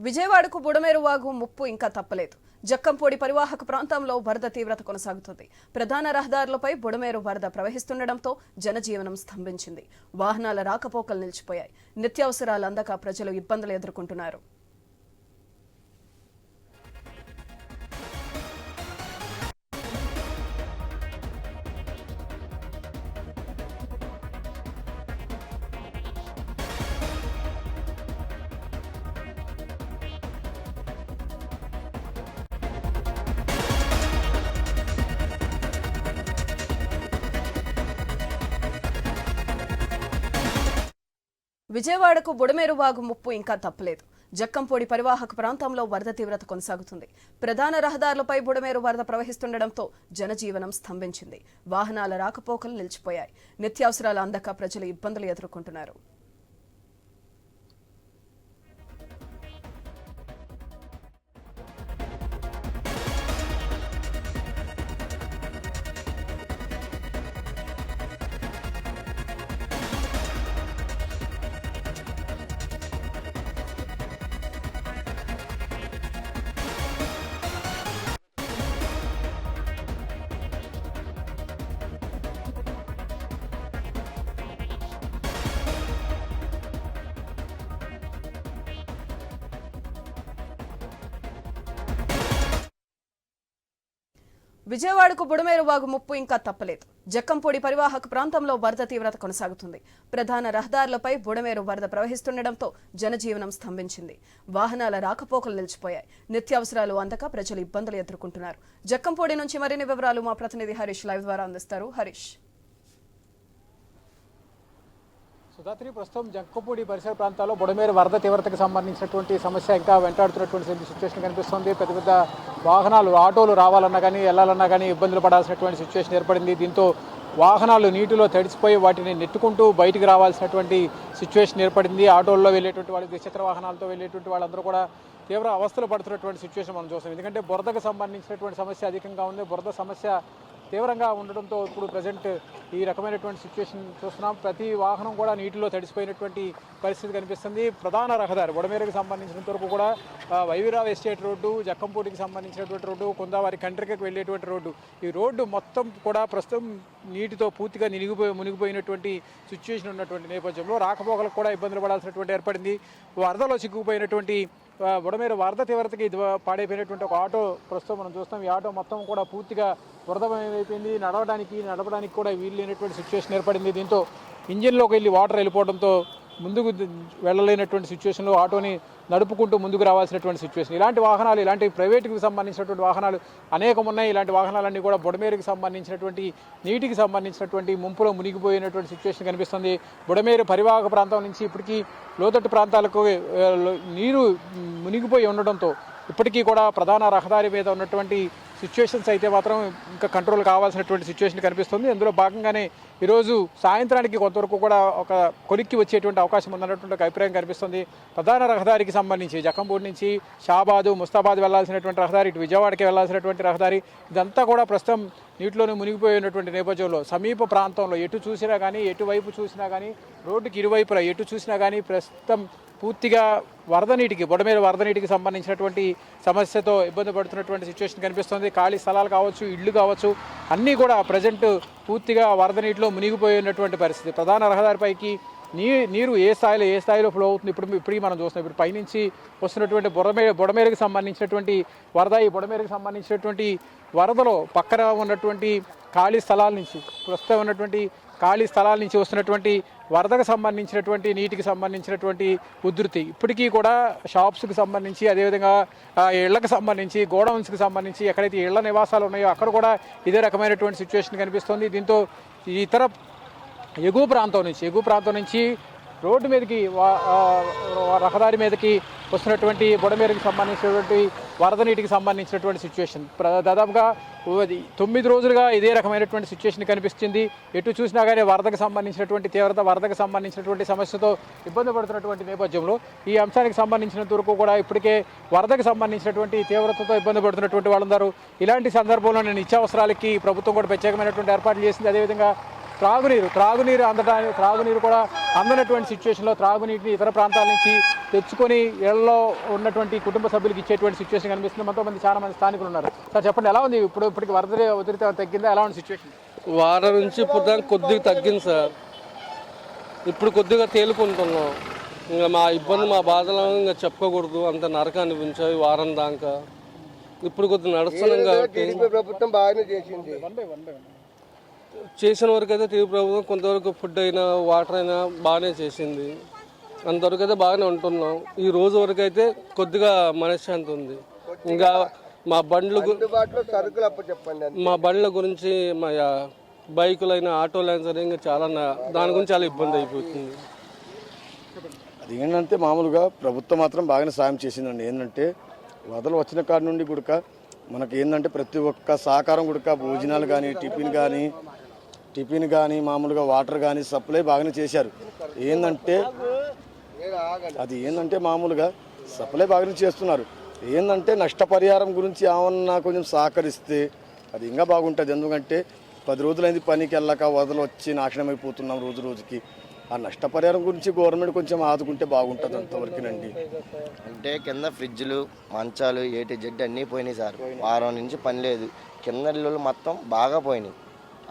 విజయవాడకు బుడమేరు వాగు ముప్పు ఇంకా తప్పలేదు. జక్కంపూడి పరివాహక ప్రాంతంలో వరద తీవ్రత కొనసాగుతుంది. ప్రధాన రహదారులపై బుడమేరు వరద ప్రవహిస్తుండటంతో జనజీవనం స్తంభించింది. వాహనాల రాకపోకలు నిలిచిపోయాయి. నిత్యావసరాలు అందక ప్రజలు ఇబ్బందులు ఎదుర్కొంటున్నారు. విజయవాడకు బుడమేరు వాగు ముప్పు ఇంకా తప్పలేదు. జక్కంపూడి పరివాహక ప్రాంతంలో వరద తీవ్రత కొనసాగుతుంది. ప్రధాన రహదారులపై బుడమేరు వరద ప్రవహిస్తుండటంతో జనజీవనం స్తంభించింది. వాహనాల రాకపోకలు నిలిచిపోయాయి. నిత్యావసరాలు అందక ప్రజలు ఇబ్బందులు ఎదుర్కొంటున్నారు. విజయవాడకు బుడమేరు వాగు ముప్పు ఇంకా తప్పలేదు. జక్కంపూడి పరివాహక ప్రాంతంలో వరద తీవ్రత కొనసాగుతుంది. ప్రధాన రహదారులపై బుడమేరు వరద ప్రవహిస్తుండటంతో జనజీవనం స్తంభించింది. వాహనాల రాకపోకలు నిలిచిపోయాయి. నిత్యావసరాలు అందక ప్రజలు ఇబ్బందులు ఎదుర్కొంటున్నారు. జక్కంపూడి నుంచి మరిన్ని వివరాలు మా ప్రతినిధి హరీష్ లైవ్ ద్వారా అందిస్తారు. హరీష్. సుధాత్రి ప్రస్తుతం జంకపూడి పరిసర ప్రాంతాల్లో బుడమేరు వరద తీవ్రతకు సంబంధించినటువంటి సమస్య ఇంకా వెంటాడుతున్నటువంటి సిచ్యువేషన్ కనిపిస్తుంది. పెద్ద పెద్ద వాహనాలు ఆటోలు రావాలన్నా కానీ వెళ్ళాలన్నా కానీ ఇబ్బందులు పడాల్సినటువంటి సిచ్యువేషన్ ఏర్పడింది. దీంతో వాహనాలు నీటిలో తడిసిపోయి వాటిని నెట్టుకుంటూ బయటికి రావాల్సినటువంటి సిచ్యువేషన్ ఏర్పడింది. ఆటోల్లో వెళ్ళేటువంటి వాళ్ళు ద్విచక్ర వాహనాలతో వెళ్ళేటువంటి వాళ్ళందరూ కూడా తీవ్ర అవస్థలు పడుతున్నటువంటి సిచ్యువేషన్ మనం చూస్తాం ఎందుకంటే బురదకు సంబంధించినటువంటి సమస్య అధికంగా ఉంది. బురద సమస్య తీవ్రంగా ఉండడంతో ఇప్పుడు ప్రజెంట్ ఈ రకమైనటువంటి సిచ్యువేషన్ చూస్తున్నాం. ప్రతి వాహనం కూడా నీటిలో తడిసిపోయినటువంటి పరిస్థితి కనిపిస్తుంది. ప్రధాన రహదారి బుడమేరకు సంబంధించినంత వరకు కూడా వైవిరావు వైవిరావ్ ఎస్టేట్ రోడ్డు జక్కంపూటికి సంబంధించినటువంటి రోడ్డు కొందావారి కంట్రికకి వెళ్ళేటువంటి రోడ్డు ఈ రోడ్డు మొత్తం కూడా ప్రస్తుతం నీటితో పూర్తిగా నినిగిపోయి మునిగిపోయినటువంటి సిచ్యువేషన్ ఉన్నటువంటి నేపథ్యంలో రాకపోకలకు కూడా ఇబ్బందులు పడాల్సినటువంటి ఏర్పడింది. వరదలో చిక్కుపోయినటువంటి బుడమేరు వరద తీవ్రతకి ఇది పాడైపోయినటువంటి ఒక ఆటో ప్రస్తుతం మనం చూస్తాం. ఈ ఆటో మొత్తం కూడా పూర్తిగా వరదమయమైపోయింది. నడవడానికి నడపడానికి కూడా వీలు లేనటువంటి సిచ్యువేషన్ ఏర్పడింది. దీంతో ఇంజిన్లోకి వెళ్ళి వాటర్ వెళ్ళిపోవడంతో ముందుకు వెళ్ళలేనటువంటి సిచ్యువేషన్లో ఆటోని నడుపుకుంటూ ముందుకు రావాల్సినటువంటి సిచ్యువేషన్ ఇలాంటి వాహనాలు ఇలాంటి ప్రైవేటుకి సంబంధించినటువంటి వాహనాలు అనేకం ఉన్నాయి. ఇలాంటి వాహనాలన్నీ కూడా బుడమేరుకి సంబంధించినటువంటి నీటికి సంబంధించినటువంటి ముంపులో మునిగిపోయినటువంటి సిచ్యువేషన్ కనిపిస్తుంది. బుడమేరు పరివాహక ప్రాంతం నుంచి ఇప్పటికీ లోతట్టు ప్రాంతాలకు నీరు మునిగిపోయి ఉండడంతో ఇప్పటికీ కూడా ప్రధాన రహదారి మీద ఉన్నటువంటి సిచ్యువేషన్స్ అయితే మాత్రం ఇంకా కంట్రోల్ కావాల్సినటువంటి సిచ్యువేషన్ కనిపిస్తుంది. అందులో భాగంగానే ఈరోజు సాయంత్రానికి కొంతవరకు కూడా ఒక కొలిక్కి వచ్చేటువంటి అవకాశం ఉందన్నటువంటి ఒక అభిప్రాయం కనిపిస్తుంది. ప్రధాన రహదారికి సంబంధించి జకంపూడి నుంచి షాబాదు ముస్తాబాద్ వెళ్ళాల్సినటువంటి రహదారి ఇటు విజయవాడకి వెళ్ళాల్సినటువంటి రహదారి ఇదంతా కూడా ప్రస్తుతం నీటిలోనే మునిగిపోయినటువంటి నేపథ్యంలో సమీప ప్రాంతంలో ఎటు చూసినా కానీ ఎటువైపు చూసినా కానీ రోడ్డుకి ఇరువైపులా ఎటు చూసినా కానీ ప్రస్తుతం పూర్తిగా వరద నీటికి బుడమేరు వరద నీటికి సంబంధించినటువంటి సమస్యతో ఇబ్బంది పడుతున్నటువంటి సిచ్యువేషన్ కనిపిస్తుంది. ఖాళీ స్థలాలు కావచ్చు ఇళ్ళు కావచ్చు అన్నీ కూడా ప్రజెంట్ పూర్తిగా వరద నీటిలో మునిగిపోయినటువంటి పరిస్థితి. ప్రధాన రహదారిపైకి నీ నీరు ఏ స్థాయిలో ఏ స్థాయిలో ఫ్లో అవుతుంది? ఇప్పుడు ఇప్పటికీ మనం చూస్తున్నాం. ఇప్పుడు పైనుంచి వస్తున్నటువంటి బుడమే బుడమేరుకు సంబంధించినటువంటి వరద ఈ బుడమేరుకు సంబంధించినటువంటి వరదలో పక్కన ఉన్నటువంటి ఖాళీ స్థలాల నుంచి ప్రస్తుతం ఉన్నటువంటి ఖాళీ స్థలాల నుంచి వస్తున్నటువంటి వరదకు సంబంధించినటువంటి నీటికి సంబంధించినటువంటి ఉధృతి. ఇప్పటికీ కూడా షాప్స్కి సంబంధించి అదేవిధంగా ఇళ్ళకు సంబంధించి గోడౌన్స్కి సంబంధించి ఎక్కడైతే ఇళ్ళ నివాసాలు ఉన్నాయో అక్కడ కూడా ఇదే రకమైనటువంటి సిచ్యువేషన్ కనిపిస్తుంది. దీంతో ఇతర ఎగువ ప్రాంతం నుంచి ఎగువ ప్రాంతం నుంచి రోడ్డు మీదకి రహదారి మీదకి వస్తున్నటువంటి బుడమేరుకి సంబంధించినటువంటి వరద నీటికి సంబంధించినటువంటి సిచ్యువేషన్ దాదాపుగా తొమ్మిది రోజులుగా ఇదే రకమైనటువంటి సిచ్యువేషన్ కనిపిస్తుంది. ఎటు చూసినా కానీ వరదకు సంబంధించినటువంటి తీవ్రత వరదకు సంబంధించినటువంటి సమస్యతో ఇబ్బంది పడుతున్నటువంటి నేపథ్యంలో ఈ అంశానికి సంబంధించినంత వరకు కూడా ఇప్పటికే వరదకు సంబంధించినటువంటి తీవ్రతతో ఇబ్బంది పడుతున్నటువంటి వాళ్ళందరూ. ఇలాంటి సందర్భంలో నేను నిత్యావసరాలకి ప్రభుత్వం కూడా ప్రత్యేకమైనటువంటి ఏర్పాట్లు చేసింది. అదేవిధంగా త్రాగునీరు త్రాగునీరు అందడానికి త్రాగునీరు కూడా అందనటువంటి సిచ్యువేషన్లో త్రాగునీటిని ఇతర ప్రాంతాల నుంచి తెచ్చుకొని ఇళ్ళలో ఉన్నటువంటి కుటుంబ సభ్యులకు ఇచ్చేటువంటి సిచ్యువేషన్ కనిపిస్తుంది. మనతో మంది చాలా మంది స్థానికులు ఉన్నారు. సార్ చెప్పండి ఎలా ఉంది? ఇప్పుడు ఇప్పటికి వరద ఉధృతి తగ్గిందా? ఎలా ఉంది సిచ్యువేషన్ వారం నుంచి ఇప్పుడు కొద్దిగా తగ్గింది సార్. ఇప్పుడు కొద్దిగా తేలుకుంటున్నాం. ఇంకా మా ఇబ్బంది మా బాధలు ఇంకా చెప్పుకోకూడదు. అంత నరక అనిపించాయి వారం దాకా. ఇప్పుడు కొద్దిగా నడుస్తున్నాం కాబట్టి. ప్రభుత్వం బాగానే చేసింది. చేసిన వరకు అయితే టీవీ ప్రభుత్వం కొంతవరకు ఫుడ్ అయినా వాటర్ అయినా బాగానే చేసింది. అంతవరకు అయితే బాగానే ఉంటున్నాం. ఈ రోజు వరకు అయితే కొద్దిగా మనశ్శాంతి ఉంది. ఇంకా మా బండ్లు సరుకులు చెప్పండి. మా బండ్ల గురించి మా బైకులైనా ఆటోలైనా సరే ఇంకా చాలా దాని గురించి చాలా ఇబ్బంది అయిపోతుంది. అది ఏంటంటే మామూలుగా ప్రభుత్వం మాత్రం బాగానే సాయం చేసిందండి. ఏంటంటే వదలు వచ్చిన కాడి నుండి గుడక మనకి ఏంటంటే ప్రతి ఒక్క సహకారం గుడక భోజనాలు కానీ టిఫిన్ కానీ టిఫిన్ కానీ మామూలుగా వాటర్ కానీ సప్లై బాగానే చేశారు. ఏంటంటే అది ఏంటంటే మామూలుగా సప్లై బాగానే చేస్తున్నారు. ఏంటంటే నష్టపరిహారం గురించి ఏమన్నా కొంచెం సహకరిస్తే అది ఇంకా బాగుంటుంది. ఎందుకంటే పది రోజులైంది పనికి వెళ్ళక వదలు వచ్చి నాశనం అయిపోతున్నాం రోజు రోజుకి. ఆ నష్టపరిహారం గురించి గవర్నమెంట్ కొంచెం ఆదుకుంటే బాగుంటుంది అంతవరకునండి. అంటే కింద ఫ్రిడ్జ్లు మంచాలు ఏటి జడ్డు అన్నీ పోయినాయి సార్. వారం నుంచి పని లేదు. కింద ఇల్లు మొత్తం బాగా పోయినాయి.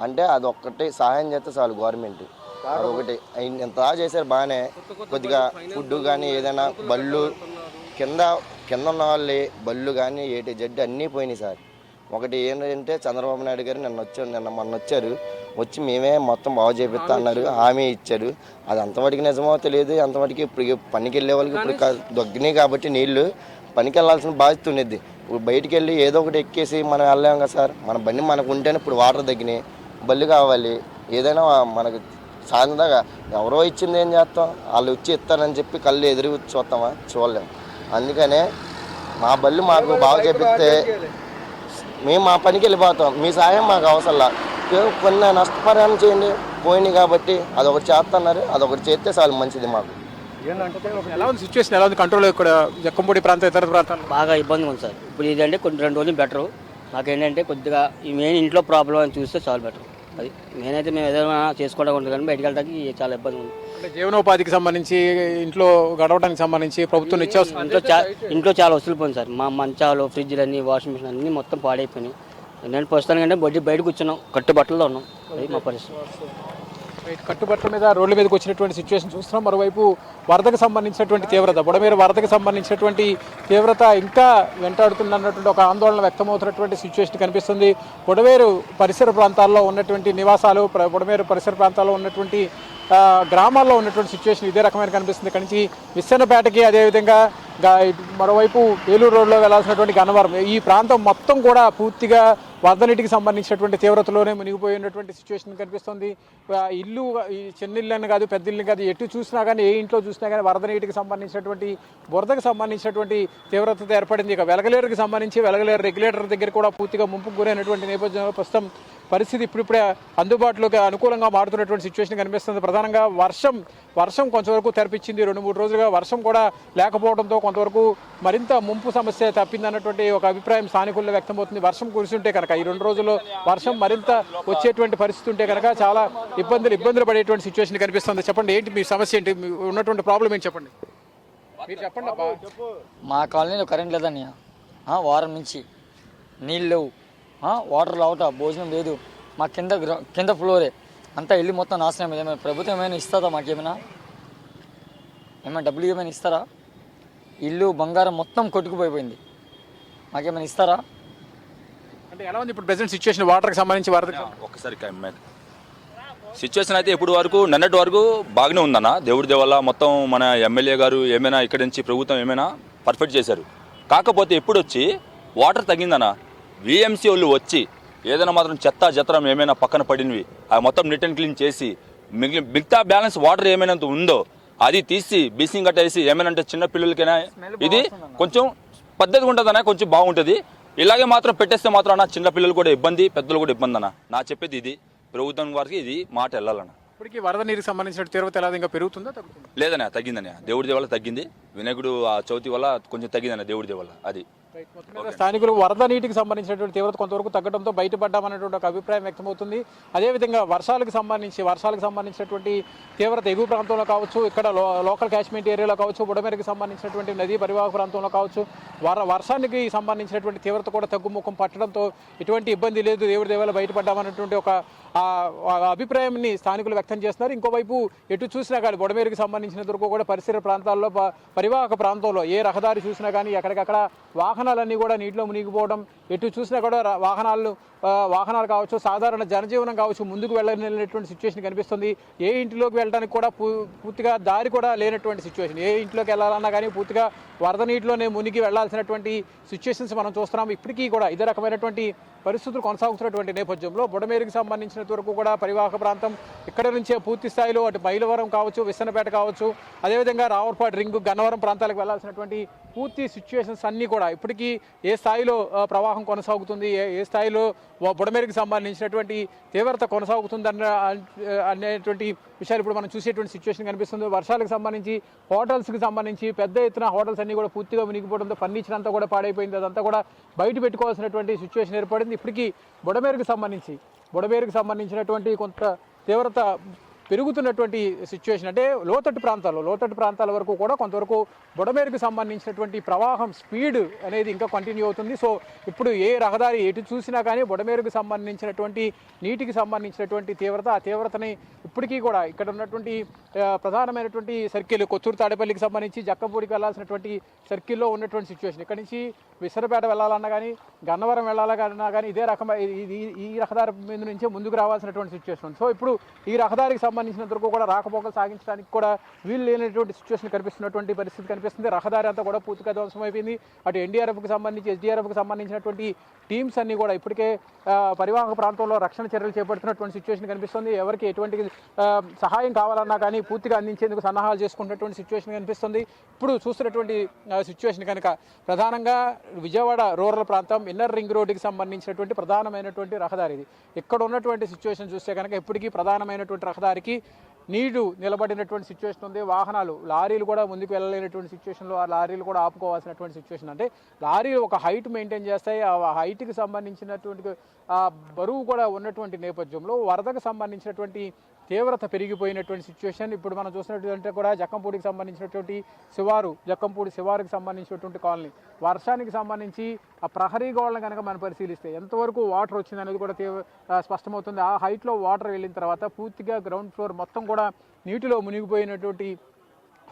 అంటే అది ఒక్కటి సహాయం చేస్తే చాలు గవర్నమెంట్ ఒకటి ఎంత చేశారు బాగానే. కొద్దిగా ఫుడ్ కానీ ఏదైనా బళ్ళు కింద కింద ఉన్న వాళ్ళే బళ్ళు కానీ ఏటి జడ్డు అన్నీ పోయినాయి సార్. ఒకటి ఏంటంటే చంద్రబాబు నాయుడు గారు నిన్న వచ్చారు నిన్న మొన్న వచ్చారు. వచ్చి మేమే మొత్తం బాగు చేపిస్తా అన్నారు హామీ ఇచ్చారు. అది అంతవరకు నిజమో తెలియదు అంతవరకు ఇప్పుడు పనికి వెళ్ళే వాళ్ళకి ఇప్పుడు దగ్గినాయి కాబట్టి నీళ్ళు పనికి వెళ్ళాల్సిన బాధ్యత ఉండేది ఇప్పుడు బయటికి వెళ్ళి ఏదో ఒకటి ఎక్కేసి మనం వెళ్ళాం కదా సార్. మన బండి మనకు ఉంటేనే ఇప్పుడు వాటర్ తగ్గినాయి. బళ్ళు కావాలి. ఏదైనా మనకు సాధనగా ఎవరో ఇచ్చింది ఏం చేస్తాం? వాళ్ళు వచ్చి ఇస్తారని చెప్పి కళ్ళు ఎదురు చూస్తామా? చూడలేం. అందుకనే మా బళ్ళు మాకు బాగా చేపిస్తే మేము మా పనికి వెళ్ళిపోతాం. మీ సాయం మాకు అవసరంలా. ఏదో కొన్ని నష్టపరిహారం చేయండి. పోయినాయి కాబట్టి అదొకటి చేస్తున్నారు అదొకటి చేస్తే చాలా మంచిది మాకు. ఎలా ఉంది సిచ్యువేషన్ ఎలా ఉంది? కంట్రోల్ ఇక్కడ జక్కంపూడి ప్రాంతం ఇతర ప్రాంతాలు? బాగా ఇబ్బందిగా ఉంది సార్. ఇప్పుడు ఇదంటే కొన్ని రెండు రోజులు బెటరు మాకేంటంటే కొద్దిగా ఈ మెయిన్ ఇంట్లో ప్రాబ్లం అని చూస్తే చాలా బెటర్ అది నేనైతే మేము ఏదైనా చేసుకోవడం ఉంటుంది కానీ బయటకు వెళ్ళడానికి చాలా ఇబ్బంది ఉంది. అంటే జీవనోపాధికి సంబంధించి ఇంట్లో గడవడానికి సంబంధించి ప్రభుత్వం నిత్యావసర ఇంట్లో చా ఇంట్లో చాలా వస్తువులు పోయింది సార్. మా మంచాలు ఫ్రిడ్జ్లు అన్ని వాషింగ్ మిషన్ అన్ని మొత్తం పాడైపోయినాయి. నేను ప్రస్తుతానికంటే బడ్డీ బయట కూర్చున్నాం కట్టు బట్టల్లో ఉన్నాం. అది మా పరిస్థితి. కట్టుబట్ల మీద రోడ్ల మీదకి వచ్చినటువంటి సిచ్యువేషన్ చూస్తున్నాం. మరోవైపు వరదకు సంబంధించినటువంటి తీవ్రత బుడమేరు వరదకు సంబంధించినటువంటి తీవ్రత ఇంకా వెంటాడుతుందన్నటువంటి ఒక ఆందోళన వ్యక్తమవుతున్నటువంటి సిచ్యువేషన్ కనిపిస్తుంది. బుడమేరు పరిసర ప్రాంతాల్లో ఉన్నటువంటి నివాసాలు బుడమేరు పరిసర ప్రాంతాల్లో ఉన్నటువంటి గ్రామాల్లో ఉన్నటువంటి సిచ్యువేషన్ ఇదే రకమైన కనిపిస్తుంది. ఇక్కడి నుంచి విస్సన్నపేటకి అదేవిధంగా మరోవైపు ఏలూరు రోడ్లో వెళ్ళాల్సినటువంటి గన్నవరం. ఈ ప్రాంతం మొత్తం కూడా పూర్తిగా వరద నీటికి సంబంధించినటువంటి తీవ్రతలోనే మునిగిపోయి ఉన్నటువంటి సిచ్యువేషన్ కనిపిస్తుంది. ఇల్లు చిన్న ఇల్లు అని కాదు పెద్ద ఇల్లు కాదు ఎటు చూసినా కానీ ఏ ఇంట్లో చూసినా కానీ వరద నీటికి సంబంధించినటువంటి బురదకు సంబంధించినటువంటి తీవ్రత ఏర్పడింది. ఇక వెలగలేరుకి సంబంధించి వెలగలేరు రెగ్యులేటర్ దగ్గర కూడా పూర్తిగా ముంపుకు గురైనటువంటి నేపథ్యంలో ప్రస్తుతం పరిస్థితి ఇప్పుడిప్పుడే అందుబాటులోకి అనుకూలంగా మారుతున్నటువంటి సిచ్యువేషన్ కనిపిస్తుంది. ప్రధానంగా వర్షం వర్షం కొంతవరకు తెరపించింది. రెండు మూడు రోజులుగా వర్షం కూడా లేకపోవడంతో కొంతవరకు మరింత ముంపు సమస్య తప్పిందన్నటువంటి ఒక అభిప్రాయం స్థానికుల్లో వ్యక్తమవుతుంది. వర్షం కురిస్తుంటే కనుక ఈ రెండు రోజుల్లో వర్షం మరింత వచ్చేటువంటి పరిస్థితి ఉంటే కనుక చాలా ఇబ్బందులు ఇబ్బందులు పడేటువంటి సిచ్యువేషన్ కనిపిస్తుంది. చెప్పండి ఏంటి మీ సమస్య ఏంటి? ఉన్నటువంటి ప్రాబ్లం ఏంటి? చెప్పండి. మీరు చెప్పండి మా కాలనీలో కరెంట్ లేదన్నయ్య. వారం నుంచి నీళ్ళు లేవు. వాటర్ లావుట భోజనం లేదు. మా కింద గ్ర- కింద ఫ్లోరే. అంతా ఇల్లు మొత్తం నాశనం అయింది. ఏమైనా ప్రభుత్వం ఏమైనా ఇస్తుందా మాకేమైనా? ఏమైనా డబ్బులు ఏమైనా ఇస్తారా? ఇల్లు బంగారం మొత్తం కొట్టుకుపోయిపోయింది. మాకేమైనా ఇస్తారా? అంటే ఎలా ఉంది ఇప్పుడు ప్రెసెంట్ సిచ్యువేషన్ వాటర్కి సంబంధించి వరదకి ఒక్కసారి కమ్మాను సిచ్యువేషన్ అయితే ఇప్పుడు వరకు నిన్నటి వరకు బాగానే ఉందన్న. దేవుడి దేవల్ల మొత్తం మన ఎమ్మెల్యే గారు ఏమైనా ఇక్కడి నుంచి ప్రభుత్వం ఏమైనా పర్ఫెక్ట్ చేశారు. కాకపోతే ఇప్పుడు వచ్చి వాటర్ తగ్గిందన్న. విఎంసీ వాళ్ళు వచ్చి ఏదైనా మాత్రం చెత్త జత్రం ఏమైనా పక్కన పడినవి అవి మొత్తం నీట్ అండ్ క్లీన్ చేసి మిగిలిన మిగతా బ్యాలెన్స్ వాటర్ ఏమైనా ఉందో అది తీసి బీసింగ్ కట్టేసి ఏమైనా అంటే చిన్న పిల్లలకైనా ఇది కొంచెం పద్ధతిగా ఉంటుందన్న కొంచెం బాగుంటుంది. ఇలాగే మాత్రం పెట్టేస్తే మాత్రం అన్న చిన్న పిల్లలు కూడా ఇబ్బంది పెద్దలు కూడా ఇబ్బంది అన్న. నా చెప్పేది ఇది. ప్రభుత్వం వారికి ఇది మాట వెళ్ళాలన్న. ఇప్పటికీ వరద నీరుకి సంబంధించిన తీవ్రత ఎలా? ఇంకా పెరుగుతుందా లేదన్న తగ్గిందన్న. దేవుడి దేవల్ల తగ్గింది. వినాయకుడు ఆ చవితి వల్ల కొంచెం తగ్గిందన్న దేవుడి దేవల్ల అది. స్థానికులు వరద నీటికి సంబంధించినటువంటి తీవ్రత కొంతవరకు తగ్గడంతో బయటపడ్డామనేటువంటి ఒక అభిప్రాయం వ్యక్తమవుతుంది. అదేవిధంగా వర్షాలకు సంబంధించి వర్షాలకు సంబంధించినటువంటి తీవ్రత ఎగువ ప్రాంతంలో కావచ్చు ఇక్కడ లో- లోకల్ క్యాచ్మెంట్ ఏరియాలో కావచ్చు బుడమేరకు సంబంధించినటువంటి నదీ పరివాహక ప్రాంతంలో కావచ్చు వర వర్షానికి సంబంధించినటువంటి తీవ్రత కూడా తగ్గుముఖం పట్టడంతో ఎటువంటి ఇబ్బంది లేదు దేవుడి దేవాల బయటపడ్డామన్నటువంటి ఒక అభిప్రాయాన్ని స్థానికులు వ్యక్తం చేస్తున్నారు. ఇంకోవైపు ఎటు చూసినా కానీ బుడమేరుకి సంబంధించినంత వరకు కూడా పరిసర ప్రాంతాల్లో పరివాహక ప్రాంతంలో ఏ రహదారి చూసినా కానీ ఎక్కడికక్కడ వాహనాలన్నీ కూడా నీటిలో మునిగిపోవడం ఎటు చూసినా కూడా వాహనాలు వాహనాలు కావచ్చు సాధారణ జనజీవనం కావచ్చు ముందుకు వెళ్ళలేనటువంటి సిచ్యువేషన్ కనిపిస్తుంది. ఏ ఇంటిలోకి వెళ్ళడానికి కూడా పూ- పూర్తిగా దారి కూడా లేనటువంటి సిచ్యువేషన్ ఏ ఇంట్లోకి వెళ్ళాలన్నా కానీ పూర్తిగా వరద నీటిలోనే మునిగి వెళ్ళాల్సినటువంటి సిచ్యువేషన్స్ మనం చూస్తున్నాం. ఇప్పటికీ కూడా ఇదే రకమైనటువంటి పరిస్థితులు కొనసాగుతున్నటువంటి నేపథ్యంలో బుడమేరుకి సంబంధించినంత వరకు కూడా పరివాహక ప్రాంతం ఇక్కడ నుంచే పూర్తి స్థాయిలో అటు మైలవరం కావచ్చు విసనపేట కావచ్చు అదేవిధంగా రావర్పాడు రింగు గన్నవరం ప్రాంతాలకు వెళ్ళాల్సినటువంటి పూర్తి సిచ్యువేషన్స్ అన్నీ కూడా ఇప్పటికీ ఏ స్థాయిలో ప్రవాహం కొనసాగుతుంది ఏ ఏ స్థాయిలో బుడమేరుకు సంబంధించినటువంటి తీవ్రత కొనసాగుతుంది అన్న అనేటువంటి విషయాలు ఇప్పుడు మనం చూసేటువంటి సిచ్యువేషన్ కనిపిస్తుంది. వర్షాలకు సంబంధించి హోటల్స్కి సంబంధించి పెద్ద ఎత్తున హోటల్స్ అన్నీ కూడా పూర్తిగా మునిగిపోవడంతో ఫర్నిచర్ అంతా కూడా పాడైపోయింది. అదంతా కూడా బయట పెట్టుకోవాల్సినటువంటి సిచ్యువేషన్ ఏర్పడింది. ఇప్పటికీ బుడమేరుకు సంబంధించి బుడమేరుకు సంబంధించినటువంటి కొంత తీవ్రత పెరుగుతున్నటువంటి సిచ్యువేషన్ అంటే లోతట్టు ప్రాంతాల్లో లోతట్టు ప్రాంతాల వరకు కూడా కొంతవరకు బుడమేరుకు సంబంధించినటువంటి ప్రవాహం స్పీడ్ అనేది ఇంకా కంటిన్యూ అవుతుంది. సో ఇప్పుడు ఏ రహదారి ఎటు చూసినా కానీ బుడమేరుకు సంబంధించినటువంటి నీటికి సంబంధించినటువంటి తీవ్రత ఆ తీవ్రతని ఇప్పటికీ కూడా ఇక్కడ ఉన్నటువంటి ప్రధానమైనటువంటి సర్కిల్ కొత్తూరు తాడేపల్లికి సంబంధించి జక్కపూడికి వెళ్ళాల్సినటువంటి సర్కిల్లో ఉన్నటువంటి సిచ్యువేషన్ ఇక్కడ నుంచి విసరపేట వెళ్ళాలన్నా కానీ గన్నవరం వెళ్ళాలన్నా కానీ ఇదే రకమైన ఈ రహదారి మీద నుంచే ముందుకు రావాల్సినటువంటి సిచ్యువేషన్ సో ఇప్పుడు ఈ రహదారికి సంబంధించి వరకు కూడా రాకపోకలు సాగించడానికి కూడా వీలు లేనటువంటి సిచ్యువేషన్ కనిపిస్తున్నటువంటి పరిస్థితి కనిపిస్తుంది. రహదారి అంతా కూడా పూర్తిగా ధ్వంసం అయిపోయింది. అటు ఎన్డీఆర్ఎఫ్కి సంబంధించి ఎస్డీఆర్ఎఫ్కి సంబంధించినటువంటి టీమ్స్ అన్ని కూడా ఇప్పటికే పరివాహక ప్రాంతంలో రక్షణ చర్యలు చేపడుతున్నటువంటి సిచ్యువేషన్ కనిపిస్తుంది. ఎవరికి ఎటువంటి సహాయం కావాలన్నా కానీ పూర్తిగా అందించేందుకు సన్నాహాలు చేసుకుంటున్నటువంటి సిచ్యువేషన్ కనిపిస్తుంది. ఇప్పుడు చూస్తున్నటువంటి సిచ్యువేషన్ కనుక ప్రధానంగా విజయవాడ రూరల్ ప్రాంతం ఇన్నర్ రింగ్ రోడ్డుకి సంబంధించినటువంటి ప్రధానమైనటువంటి రహదారి ఇది. ఇక్కడ ఉన్నటువంటి సిచ్యువేషన్ చూస్తే కనుక ఇప్పటికీ ప్రధానమైనటువంటి రహదారికి నీరు నిలబడినటువంటి సిచ్యువేషన్ ఉంది. వాహనాలు లారీలు కూడా ముందుకు వెళ్ళలేనటువంటి సిచ్యువేషన్లో ఆ లారీలు కూడా ఆపుకోవాల్సినటువంటి సిచ్యువేషన్ అంటే లారీలు ఒక హైట్ మెయింటైన్ చేస్తాయి. ఆ హైట్కి సంబంధించినటువంటి బరువు కూడా ఉన్నటువంటి నేపథ్యంలో వరదకు సంబంధించినటువంటి తీవ్రత పెరిగిపోయినటువంటి సిచ్యువేషన్ ఇప్పుడు మనం చూసినటువంటి కూడా జక్కంపూడికి సంబంధించినటువంటి శివారు జక్కంపూడి శివారుకి సంబంధించినటువంటి కాలనీ. వర్షానికి సంబంధించి ఆ ప్రహరీ గోడలను కనుక మనం పరిశీలిస్తే ఎంతవరకు వాటర్ వచ్చింది అనేది కూడా తీవ్ర స్పష్టమవుతుంది. ఆ హైట్లో వాటర్ వెళ్ళిన తర్వాత పూర్తిగా గ్రౌండ్ ఫ్లోర్ మొత్తం కూడా నీటిలో మునిగిపోయినటువంటి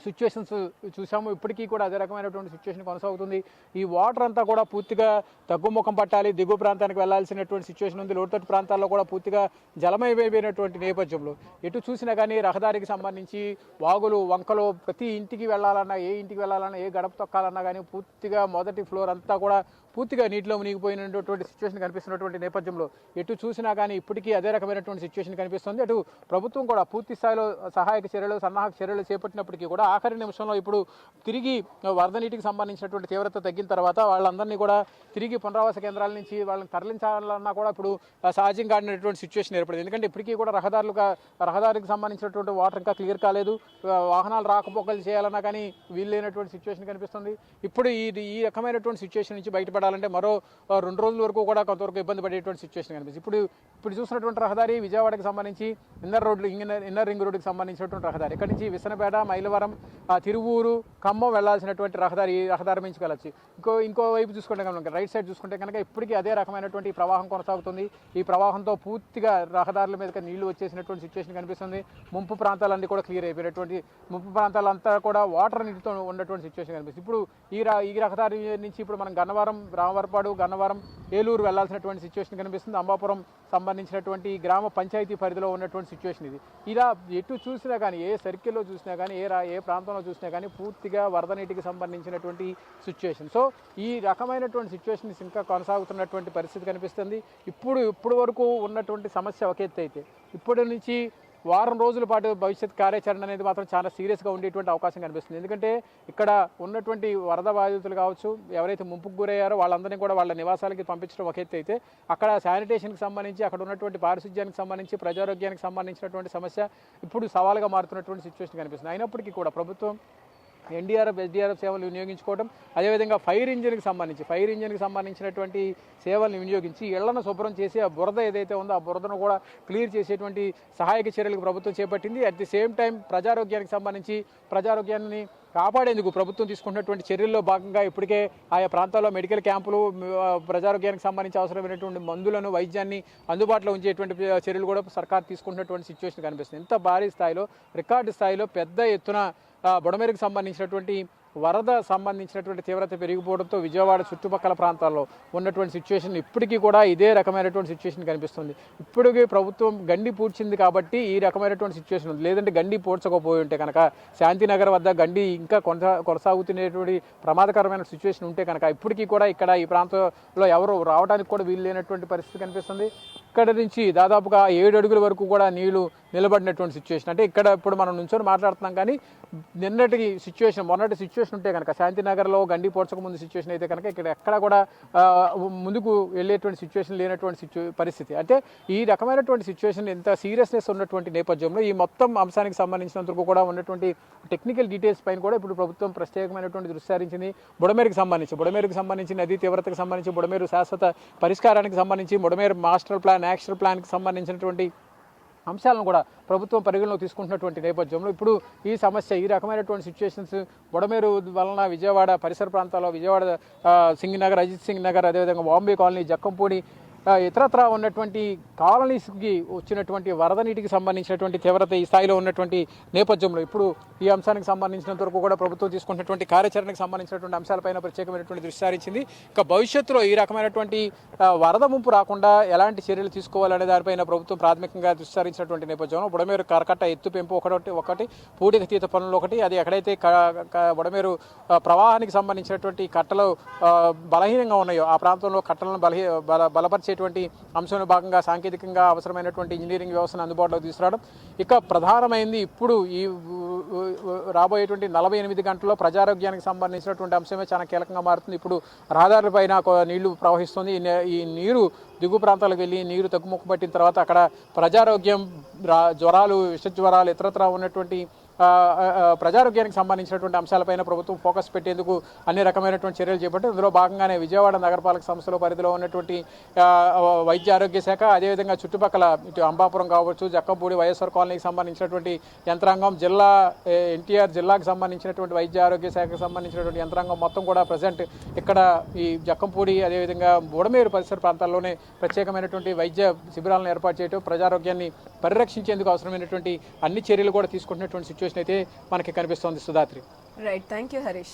సిచ్యువేషన్స్ చూసాము. ఇప్పటికీ కూడా అదే రకమైనటువంటి సిచ్యువేషన్ కొనసాగుతుంది. ఈ వాటర్ అంతా కూడా పూర్తిగా తగ్గుముఖం పట్టాలి. దిగువ ప్రాంతానికి వెళ్ళాల్సినటువంటి సిచ్యువేషన్ ఉంది. లోతట్టు ప్రాంతాల్లో కూడా పూర్తిగా జలమయమైపోయినటువంటి నేపథ్యంలో ఎటు చూసినా కానీ రహదారికి సంబంధించి వాగులు వంకలు ప్రతి ఇంటికి వెళ్ళాలన్నా ఏ ఇంటికి వెళ్ళాలన్నా ఏ గడప తొక్కాలన్నా కానీ పూర్తిగా మొదటి ఫ్లోర్ అంతా కూడా పూర్తిగా నీటిలో మునిగిపోయినటువంటి సిచ్యువేషన్ కనిపిస్తున్నటువంటి నేపథ్యంలో ఎటు చూసినా కానీ ఇప్పటికీ అదే రకమైనటువంటి సిచ్యువేషన్ కనిపిస్తుంది. అటు ప్రభుత్వం కూడా పూర్తి స్థాయిలో సహాయక చర్యలు సన్నాహక చర్యలు చేపట్టినప్పటికీ కూడా ఆఖరి నిమిషంలో ఇప్పుడు తిరిగి వరద నీటికి సంబంధించినటువంటి తీవ్రత తగ్గిన తర్వాత వాళ్ళందరినీ కూడా తిరిగి పునరావాస కేంద్రాల నుంచి వాళ్ళని తరలించాలన్నా కూడా ఇప్పుడు సహజం సహజంగా ఆడినటువంటి సిచ్యువేషన్ ఏర్పడింది. ఎందుకంటే ఇప్పటికీ కూడా రహదారులుగా రహదారికి సంబంధించినటువంటి వాటర్ ఇంకా క్లియర్ కాలేదు. వాహనాలు రాకపోకలు చేయాలన్నా కానీ వీలు లేనటువంటి సిచ్యువేషన్ కనిపిస్తుంది. ఇప్పుడు ఈ ఈ రకమైనటువంటి సిచ్యువేషన్ నుంచి పడాలంటే మరో రెండు రోజుల వరకు కూడా కొంతవరకు ఇబ్బంది పడేటువంటి సిచ్యువేషన్ కనిపిస్తుంది. ఇప్పుడు ఇప్పుడు చూసినటువంటి రహదారి విజయవాడకి సంబంధించి ఇన్నర్ రోడ్లు ఇన్నర్ ఇన్నర్ రింగ్ రోడ్డుకి సంబంధించినటువంటి రహదారి. ఇక్కడి నుంచి విసనపేట మైలవరం తిరువూరు ఖమ్మం వెళ్ళాల్సినటువంటి రహదారి రహదారి నుంచి వెళ్ళచ్చు. ఇంకో ఇంకో వైపు చూసుకుంటే కనుక రైట్ సైడ్ చూసుకుంటే కనుక ఇప్పటికీ అదే రకమైనటువంటి ప్రవాహం కొనసాగుతుంది. ఈ ప్రవాహంతో పూర్తిగా రహదారుల మీదకి నీళ్ళు వచ్చేసినటువంటి సిచ్యువేషన్ కనిపిస్తుంది. ముంపు ప్రాంతాలన్నీ కూడా క్లియర్ అయిపోయినటువంటి ముంపు ప్రాంతాలంతా కూడా వాటర్ నీటితో ఉన్నటువంటి సిచ్యువేషన్ కనిపిస్తుంది. ఇప్పుడు ఈ ఈ రహదారి నుంచి ఇప్పుడు మనం గన్నవరం రామవరపాడు గన్నవరం ఏలూరు వెళ్ళాల్సినటువంటి సిచ్యువేషన్ కనిపిస్తుంది. అంబాపురం సంబంధించినటువంటి గ్రామ పంచాయతీ పరిధిలో ఉన్నటువంటి సిచ్యువేషన్ ఇది. ఇలా ఎటు చూసినా కానీ ఏ సర్కిల్లో చూసినా కానీ ఏ రా ఏ ప్రాంతంలో చూసినా కానీ పూర్తిగా వరద నీటికి సంబంధించినటువంటి సిచ్యువేషన్ సో ఈ రకమైనటువంటి సిచ్యువేషన్స్ ఇంకా కొనసాగుతున్నటువంటి పరిస్థితి కనిపిస్తుంది. ఇప్పుడు ఇప్పుడు వరకు ఉన్నటువంటి సమస్య ఒక ఎత్తు అయితే ఇప్పటి నుంచి వారం రోజుల పాటు భవిష్యత్ కార్యాచరణ అనేది మాత్రం చాలా సీరియస్గా ఉండేటువంటి అవకాశం కనిపిస్తుంది. ఎందుకంటే ఇక్కడ ఉన్నటువంటి వరద బాధితులు కావచ్చు ఎవరైతే ముంపుకు గురయ్యారో వాళ్ళందరినీ కూడా వాళ్ళ నివాసాలకి పంపించడం ఒక ఎత్తు అయితే అక్కడ శానిటేషన్కి సంబంధించి అక్కడ ఉన్నటువంటి పారిశుధ్యానికి సంబంధించి ప్రజారోగ్యానికి సంబంధించినటువంటి సమస్య ఇప్పుడు సవాలుగా మారుతున్నటువంటి సిచ్యువేషన్ కనిపిస్తుంది. అయినప్పటికీ కూడా ప్రభుత్వం ఎన్డీఆర్ఎఫ్ ఎస్డీఆర్ఎఫ్ సేవలు వినియోగించుకోవడం అదేవిధంగా ఫైర్ ఇంజిన్కి సంబంధించి ఫైర్ ఇంజిన్కి సంబంధించినటువంటి సేవలను వినియోగించి ఇళ్ళను శుభ్రం చేసి ఆ బురద ఏదైతే ఉందో ఆ బురదను కూడా క్లియర్ చేసేటువంటి సహాయక చర్యలకు ప్రభుత్వం చేపట్టింది. అట్ ది సేమ్ టైం ప్రజారోగ్యానికి సంబంధించి ప్రజారోగ్యాన్ని కాపాడేందుకు ప్రభుత్వం తీసుకున్నటువంటి చర్యల్లో భాగంగా ఇప్పటికే ఆయా ప్రాంతాల్లో మెడికల్ క్యాంపులు ప్రజారోగ్యానికి సంబంధించి అవసరమైనటువంటి మందులను వైద్యాన్ని అందుబాటులో ఉంచేటువంటి చర్యలు కూడా సర్కార్ తీసుకుంటున్నటువంటి సిచ్యువేషన్ కనిపిస్తుంది. ఇంత భారీ స్థాయిలో రికార్డు స్థాయిలో పెద్ద ఎత్తున బుడమేరుకు సంబంధించినటువంటి వరద సంబంధించినటువంటి తీవ్రత పెరిగిపోవడంతో విజయవాడ చుట్టుపక్కల ప్రాంతాల్లో ఉన్నటువంటి సిచ్యువేషన్ ఇప్పటికీ కూడా ఇదే రకమైనటువంటి సిచ్యువేషన్ కనిపిస్తుంది. ఇప్పటికీ ప్రభుత్వం గండి పూడ్చింది కాబట్టి ఈ రకమైనటువంటి సిచ్యువేషన్ ఉంది. లేదంటే గండి పూడ్చకపోయి ఉంటే కనుక శాంతినగర్ వద్ద గండి ఇంకా కొనసా కొనసాగుతున్నటువంటి ప్రమాదకరమైన సిచ్యువేషన్ ఉంటే కనుక ఇప్పటికీ కూడా ఇక్కడ ఈ ప్రాంతంలో ఎవరు రావడానికి కూడా వీలు లేనటువంటి పరిస్థితి కనిపిస్తుంది. ఇక్కడ నుంచి దాదాపుగా ఏడు అడుగుల వరకు కూడా నీళ్ళు నిలబడినటువంటి సిచ్యువేషన్ అంటే ఇక్కడ ఇప్పుడు మనం నుంచొని మాట్లాడుతున్నాం కానీ నిన్నటి సిచ్యువేషన్ మొన్నటి సిచ్యువేషన్ ఉంటే కనుక శాంతినగర్లో గండి పోడ్చక ముందు సిచ్యువేషన్ అయితే కనుక ఇక్కడ ఎక్కడ కూడా ముందుకు వెళ్ళేటువంటి సిచ్యువేషన్ లేనటువంటి సిచ్యు పరిస్థితి. అంటే ఈ రకమైనటువంటి సిచ్యువేషన్ ఎంత సీరియస్నెస్ ఉన్నటువంటి నేపథ్యంలో ఈ మొత్తం అంశానికి సంబంధించినందుకు కూడా ఉన్నటువంటి టెక్నికల్ డీటెయిల్స్ పైన కూడా ఇప్పుడు ప్రభుత్వం ప్రత్యేకమైనటువంటి దృష్టి సారించింది. బుడమేరుకు సంబంధించి బుడమేరుకి సంబంధించి నదీ తీవ్రతకు సంబంధించి బుడమేరు శాశ్వత పరిష్కారానికి సంబంధించి బుడమేరు మాస్టర్ ప్లాన్ యాక్షన్ ప్లాన్కి సంబంధించినటువంటి అంశాలను కూడా ప్రభుత్వం పరిగణలోకి తీసుకుంటున్నటువంటి నేపథ్యంలో ఇప్పుడు ఈ సమస్య ఈ రకమైనటువంటి సిచ్యువేషన్స్ బుడమేరు వలన విజయవాడ పరిసర ప్రాంతాల్లో విజయవాడ సింగ్ నగర్ అజిత్ సింగ్ నగర్ అదేవిధంగా బాంబే కాలనీ జక్కంపూడి ఇతరత్రా ఉన్నటువంటి కాలనీస్కి వచ్చినటువంటి వరద నీటికి సంబంధించినటువంటి తీవ్రత ఈ స్థాయిలో ఉన్నటువంటి నేపథ్యంలో ఇప్పుడు ఈ అంశానికి సంబంధించినంత వరకు కూడా ప్రభుత్వం తీసుకున్నటువంటి కార్యాచరణకు సంబంధించినటువంటి అంశాలపైన ప్రత్యేకమైనటువంటి దృష్టి సారించింది. ఇక భవిష్యత్తులో ఈ రకమైనటువంటి వరద ముంపు రాకుండా ఎలాంటి చర్యలు తీసుకోవాలనే దానిపైన ప్రభుత్వం ప్రాథమికంగా దృష్టి సారించినటువంటి నేపథ్యంలో బుడమేరు కరకట్ట ఎత్తు పెంపు ఒకటి ఒకటి పూడిక తీత పనులు ఒకటి అది ఎక్కడైతే బుడమేరు ప్రవాహానికి సంబంధించినటువంటి కట్టలు బలహీనంగా ఉన్నాయో ఆ ప్రాంతంలో కట్టలను బలహీ బల చేసేటువంటి అంశంలో భాగంగా సాంకేతికంగా అవసరమైనటువంటి ఇంజనీరింగ్ వ్యవస్థను అందుబాటులోకి తీసుకురావడం. ఇక ప్రధానమైంది ఇప్పుడు ఈ రాబోయేటువంటి నలభై ఎనిమిది గంటల్లో ప్రజారోగ్యానికి సంబంధించినటువంటి అంశమే చాలా కీలకంగా మారుతుంది. ఇప్పుడు రహదారులపైన నీళ్ళు ప్రవహిస్తుంది. ఈ నీరు దిగు ప్రాంతాలకు వెళ్ళి నీరు తగ్గుముక్కు పట్టిన తర్వాత అక్కడ ప్రజారోగ్యం జ్వరాలు విష జ్వరాలు ఇతరత్రా ఉన్నటువంటి ప్రజారోగ్యానికి సంబంధించినటువంటి అంశాలపైన ప్రభుత్వం ఫోకస్ పెట్టేందుకు అన్ని రకమైనటువంటి చర్యలు చేపట్టి అందులో భాగంగానే విజయవాడ నగరపాలక సంస్థలో పరిధిలో ఉన్నటువంటి వైద్య ఆరోగ్య శాఖ అదేవిధంగా చుట్టుపక్కల ఇటు అంబాపురం కావచ్చు జక్కంపూడి వైఎస్ఆర్ కాలనీకి సంబంధించినటువంటి యంత్రాంగం జిల్లా ఎన్టీఆర్ జిల్లాకు సంబంధించినటువంటి వైద్య ఆరోగ్య శాఖకు సంబంధించినటువంటి యంత్రాంగం మొత్తం కూడా ప్రజెంట్ ఇక్కడ ఈ జక్కంపూడి అదేవిధంగా బుడమేరు పరిసర ప్రాంతాల్లోనే ప్రత్యేకమైనటువంటి వైద్య శిబిరాలను ఏర్పాటు చేయడం ప్రజారోగ్యాన్ని పరిరక్షించేందుకు అవసరమైనటువంటి అన్ని చర్యలు కూడా తీసుకుంటున్నటువంటి సిచ్యువేషన్ అయితే మనకి కనిపిస్తోంది Sudhatri. Right thank you Harish